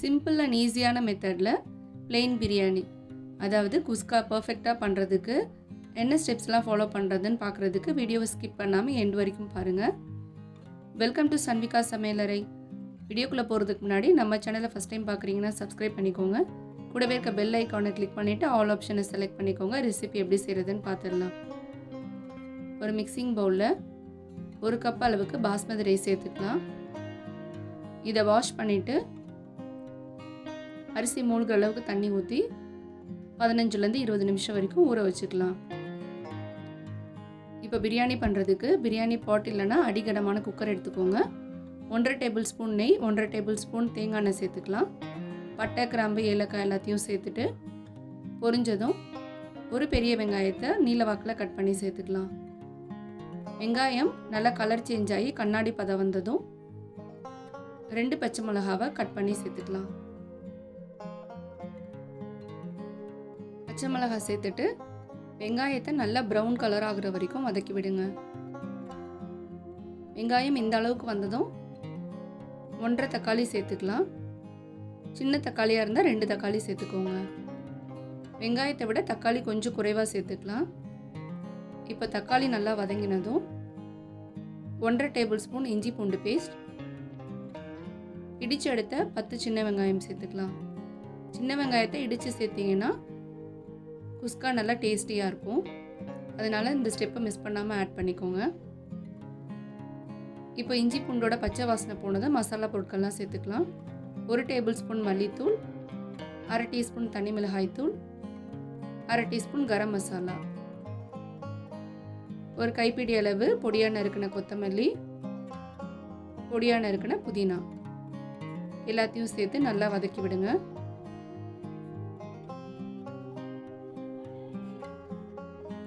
Simple and ஈஸியான மெத்தடில் plain biryani. அதாவது குஸ்கா பர்ஃபெக்டாக பண்ணுறதுக்கு என்ன ஸ்டெப்ஸ்லாம் ஃபாலோ பண்ணுறதுன்னு பார்க்குறதுக்கு வீடியோவை ஸ்கிப் பண்ணாமல் எண்ட் வரைக்கும் பாருங்கள் வெல்கம் டு சன்விகா சமையலறை வீடியோக்குள்ளே போகிறதுக்கு முன்னாடி நம்ம சேனலை ஃபஸ்ட் டைம் பார்க்குறீங்கன்னா சப்ஸ்கிரைப் பண்ணிக்கோங்க. கூடவே இருக்க பெல் ஐக்கானை கிளிக் பண்ணிவிட்டு ஆல் ஆப்ஷனை செலக்ட் பண்ணிக்கோங்க. ரெசிபி எப்படி செய்கிறதுன்னு பார்த்துடலாம் ஒரு மிக்சிங் பவுலில் ஒரு கப் அளவுக்கு பாஸ்மதி ரைஸ் சேர்த்துக்கலாம். இதை வாஷ் பண்ணிவிட்டு அரிசி மூழ்கிற அளவுக்கு தண்ணி ஊற்றி பதினஞ்சுலேருந்து இருபது நிமிஷம் வரைக்கும் ஊற வச்சுக்கலாம். இப்போ பிரியாணி பண்ணுறதுக்கு பிரியாணி பாட் இல்லைன்னா அடிகடமான குக்கர் எடுத்துக்கோங்க. ஒன்றரை டேபிள் ஸ்பூன் நெய் ஒன்றரை டேபிள் ஸ்பூன் தேங்காய் எண்ணெய் சேர்த்துக்கலாம். பட்டை கிராம்பு ஏலக்காய் எல்லாத்தையும் சேர்த்துட்டு பொரிஞ்சதும் ஒரு பெரிய வெங்காயத்தை நீல வாக்கில் கட் பண்ணி சேர்த்துக்கலாம். வெங்காயம் நல்லா கலர் சேஞ்ச் ஆகி கண்ணாடி பதம் வந்ததும் ரெண்டு பச்சை மிளகாவை கட் பண்ணி சேர்த்துக்கலாம். பச்சை மிளகாய் சேர்த்துட்டு வெங்காயத்தை நல்லா ப்ரௌன் கலர் ஆகிற வரைக்கும் வதக்கி விடுங்க. வெங்காயம் இந்த அளவுக்கு வந்ததும் ஒன்றரை தக்காளி சேர்த்துக்கலாம். சின்ன தக்காளியாக இருந்தால் ரெண்டு தக்காளி சேர்த்துக்கோங்க. வெங்காயத்தை விட தக்காளி கொஞ்சம் குறைவாக சேர்த்துக்கலாம். இப்போ தக்காளி நல்லா வதங்கினதும் ஒன்றரை டேபிள் ஸ்பூன் இஞ்சி பூண்டு பேஸ்ட் இடித்து எடுத்த பத்து சின்ன வெங்காயம் சேர்த்துக்கலாம். சின்ன வெங்காயத்தை இடித்து சேர்த்திங்கன்னா குஸ்கா நல்லா டேஸ்டியாக இருக்கும். அதனால் இந்த ஸ்டெப்பை மிஸ் பண்ணாமல் ஆட் பண்ணிக்கோங்க. இப்போ இஞ்சி பூண்டோட பச்சை வாசனை போனதை மசாலா பொருட்கள்லாம் சேர்த்துக்கலாம். ஒரு டேபிள் ஸ்பூன் மல்லித்தூள் அரை டீஸ்பூன் தனி மிளகாய் தூள் அரை டீஸ்பூன் கரம் மசாலா. ஒரு கைப்பிடி அளவு பொடியாக நறுக்கின கொத்தமல்லி பொடியாக நறுக்கின புதினா. எல்லாத்தையும் சேர்த்து நல்லா வதக்கி விடுங்க.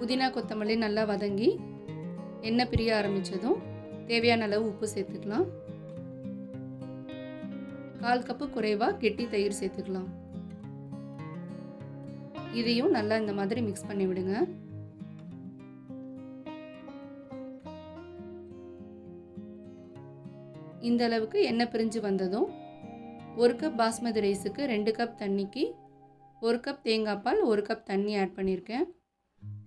புதினா கொத்தமல்லி நல்லா வதங்கி எண்ணெய் பிரிய ஆரம்பித்ததும் தேவையான அளவு உப்பு சேர்த்துக்கலாம். கால் கப்பு குறைவாக கெட்டி தயிர் சேர்த்துக்கலாம். இதையும் நல்லா இந்த மாதிரி மிக்ஸ் பண்ணி விடுங்க. இந்த அளவுக்கு எண்ணெய் பிரிஞ்சு வந்ததும் ஒரு கப் பாஸ்மதி ரைஸுக்கு ரெண்டு கப் தண்ணிக்கு ஒரு கப் தேங்காய் பால் ஒரு கப் தண்ணி ஆட் பண்ணியிருக்கேன்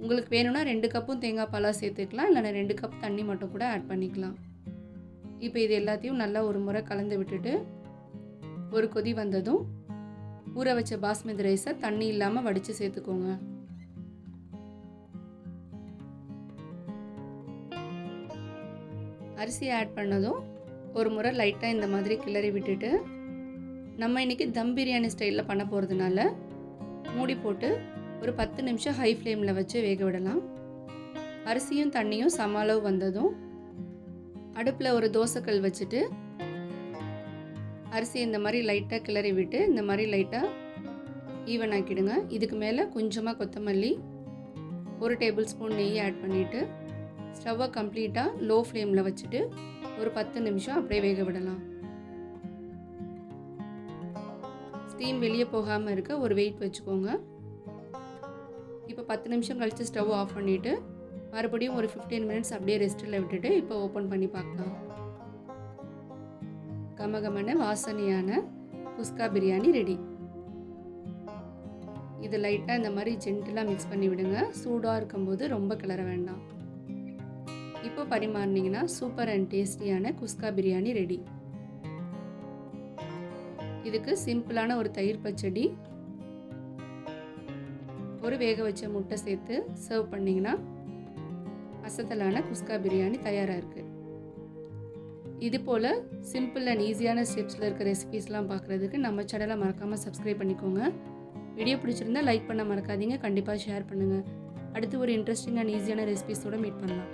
உங்களுக்கு வேணும்னா ரெண்டு கப்பும் தேங்காய் பாலாக சேர்த்துக்கலாம் இல்லைனா ரெண்டு கப் தண்ணி மட்டும் கூட ஆட் பண்ணிக்கலாம். இப்போ இது எல்லாத்தையும் நல்லா ஒரு முறை கலந்து விட்டுட்டு ஒரு கொதி வந்ததும் ஊற வச்ச பாஸ்மதி ரைஸை தண்ணி இல்லாமல் வடித்து சேர்த்துக்கோங்க. அரிசி ஆட் பண்ணதும் ஒரு முறை லைட்டாக இந்த மாதிரி கிளறி விட்டுட்டு நம்ம இன்றைக்கி தம் பிரியாணி ஸ்டைலில் பண்ண போகிறதுனால மூடி போட்டு ஒரு பத்து நிமிஷம் ஹை ஃப்ளேமில் வச்சு வேக விடலாம். அரிசியும் தண்ணியும் சம அளவு வந்ததும் அடுப்பில் ஒரு தோசைக்கல் வச்சுட்டு அரிசி இந்த மாதிரி லைட்டாக கிளறி விட்டு இந்த மாதிரி லைட்டாக ஈவன் ஆக்கிடுங்க. இதுக்கு மேலே கொஞ்சமாக கொத்தமல்லி ஒரு டேபிள் ஸ்பூன் நெய் ஆட் பண்ணிவிட்டு ஸ்டவ்வை கம்ப்ளீட்டாக லோ ஃப்ளேமில் வச்சுட்டு ஒரு பத்து நிமிஷம் அப்படியே வேக விடலாம். ஸ்டீம் வெளியே போகாமல் இருக்க ஒரு வெயிட் வச்சுக்கோங்க. இப்போ பத்து நிமிஷம் கழித்து ஸ்டவ் ஆஃப் பண்ணிவிட்டு மறுபடியும் ஒரு ஃபிஃப்டீன் மினிட்ஸ் அப்படியே ரெஸ்ட்டில் விட்டுட்டு இப்போ ஓப்பன் பண்ணி பார்க்கலாம். கமகமன வாசனையான குஸ்கா பிரியாணி ரெடி. இது லைட்டாக இந்த மாதிரி ஜென்டிலாக மிக்ஸ் பண்ணி விடுங்க. சூடாக இருக்கும்போது ரொம்ப கிளற வேண்டாம். இப்போ பரிமாறினீங்கன்னா சூப்பர் அண்ட் டேஸ்டியான குஸ்கா பிரியாணி ரெடி. இதுக்கு சிம்பிளான ஒரு தயிர் பச்சடி ஒரு வேக வச்ச முட்டை சேர்த்து சர்வ் பண்ணிங்கன்னா அசத்தலான குஸ்கா பிரியாணி தயாராக இருக்குது இது போல் சிம்பிள் அண்ட் ஈஸியான ஸ்டெப்ஸில் இருக்க ரெசிபீஸ்லாம் பார்க்குறதுக்கு நம்ம சேனலை மறக்காமல் சப்ஸ்கிரைப் பண்ணிக்கோங்க. வீடியோ பிடிச்சிருந்தா லைக் பண்ண மறக்காதீங்க. கண்டிப்பாக ஷேர் பண்ணுங்கள் அடுத்து ஒரு இன்ட்ரெஸ்டிங் அண்ட் ஈஸியான ரெசிபீஸோடு மீட் பண்ணலாம்.